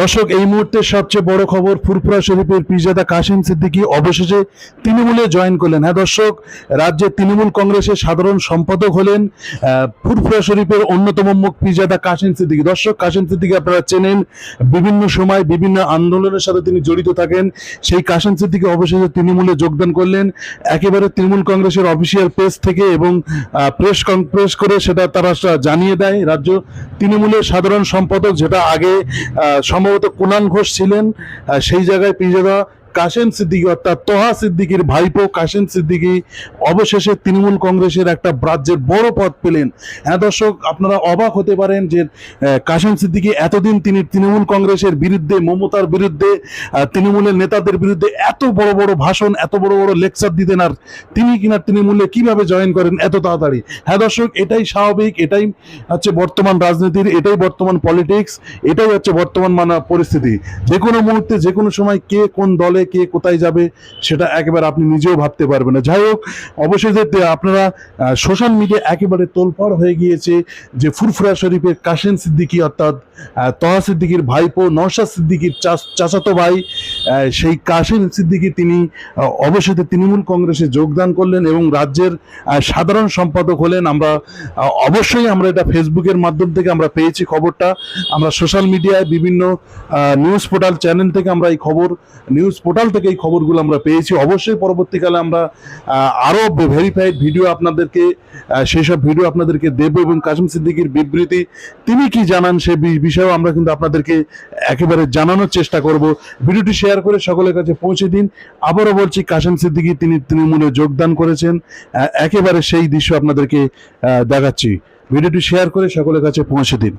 দর্শক, এই মুহূর্তে সবচেয়ে বড় খবর ফুরফুরা শরীফের পিজাদা কাশিম সিদ্দিকী অবশেষে তৃণমূলে জয়েন করলেন। হ্যাঁ দর্শক, রাজ্যে তৃণমূল কংগ্রেসের সাধারণ সম্পাদক হলেন ফুরফুরা শরীফের অন্যতম মুখ পিজাদা কাশিম সিদ্দিকী। দর্শক কাশিম সিদ্দিকী আপনারা চেনেন, বিভিন্ন সময় বিভিন্ন আন্দোলনের সাথে তিনি জড়িত থাকেন। সেই কাশিম সিদ্দিকী অবশেষে তৃণমূলে যোগদান করলেন। একেবারে তৃণমূল কংগ্রেসের অফিসিয়াল পেজ থেকে এবং প্রেস প্রেস করে সেটা তারা জানিয়ে দেয়। রাজ্য তৃণমূলের সাধারণ সম্পাদক, যেটা আগে সম্ভবত কুনান ঘোষ ছিলেন সেই জায়গায় পিজেদা কাশেম সিদ্দিকী অর্থাৎ তোহা সিদ্দিকীর ভাইপো কাশেম সিদ্দিকি অবশেষে তৃণমূল কংগ্রেসের একটা রাজ্যের বড় পদ পেলেন। হ্যাঁ দর্শক, আপনারা অবাক হতে পারেন যে কাশেম সিদ্দিকী এতদিন তিনি তৃণমূল কংগ্রেসের বিরুদ্ধে, মমতার বিরুদ্ধে তৃণমূলের নেতাদের বিরুদ্ধে এত বড় বড় ভাষণ, এত বড় বড় লেকচার দিতেন আর তিনি কিনা তৃণমূলে কীভাবে জয়েন করেন এত তাড়াতাড়ি? হ্যাঁ দর্শক, এটাই স্বাভাবিক, এটাই হচ্ছে বর্তমান রাজনীতির, এটাই বর্তমান পলিটিক্স, এটাই হচ্ছে বর্তমান মানে পরিস্থিতি। যে কোনো মুহূর্তে, যে কোনো সময় কে কোন দলে কে কোথায় যাবে, সেটা একেবারে আপনি নিজেও ভাবতে পারবেন না। যাই হোক অবশেষে আপনারা সোশ্যাল মিডিয়া একেবারে তোলপাড় হয়ে গিয়েছে যে ফুরফুরা শরীফের কাশেম সিদ্দিকী অর্থাৎ তহা সিদ্দিকীর ভাইপো নওশাদ সিদ্দিকীর চাচ- চাচাতো ভাই সেই কাশেম সিদ্দিকী তিনি অবশেষে তৃণমূল কংগ্রেসে যোগদান করলেন এবং রাজ্যের সাধারণ সম্পাদক হলেন। আমরা অবশ্যই আমরা এটা ফেসবুকের মাধ্যম থেকে আমরা পেয়েছি খবরটা। আমরা সোশ্যাল মিডিয়ায় বিভিন্ন নিউজ পোর্টাল চ্যানেল থেকে আমরা এই খবর নিউজ পোর্টাল থেকে এই খবরগুলো আমরা পেয়েছি। অবশ্যই পরবর্তীকালে আমরা আরও ভেরিফাইড ভিডিও আপনাদেরকে সেই সব ভিডিও আপনাদেরকে দেব এবং কাসিম সিদ্দিকির বিবৃতি, তিনি কি জানান সে বিষয়েও আমরা কিন্তু আপনাদেরকে একেবারে জানানোর চেষ্টা করব। ভিডিওটি শেয়ার করে সকলের কাছে পৌঁছে দিন। আবারও বলছি, কাসিম সিদ্দিকি তিনি তৃণমূলে যোগদান করেছেন একেবারে সেই দৃশ্য আপনাদেরকে দেখাচ্ছি। ভিডিওটি শেয়ার করে সকলের কাছে পৌঁছে দিন।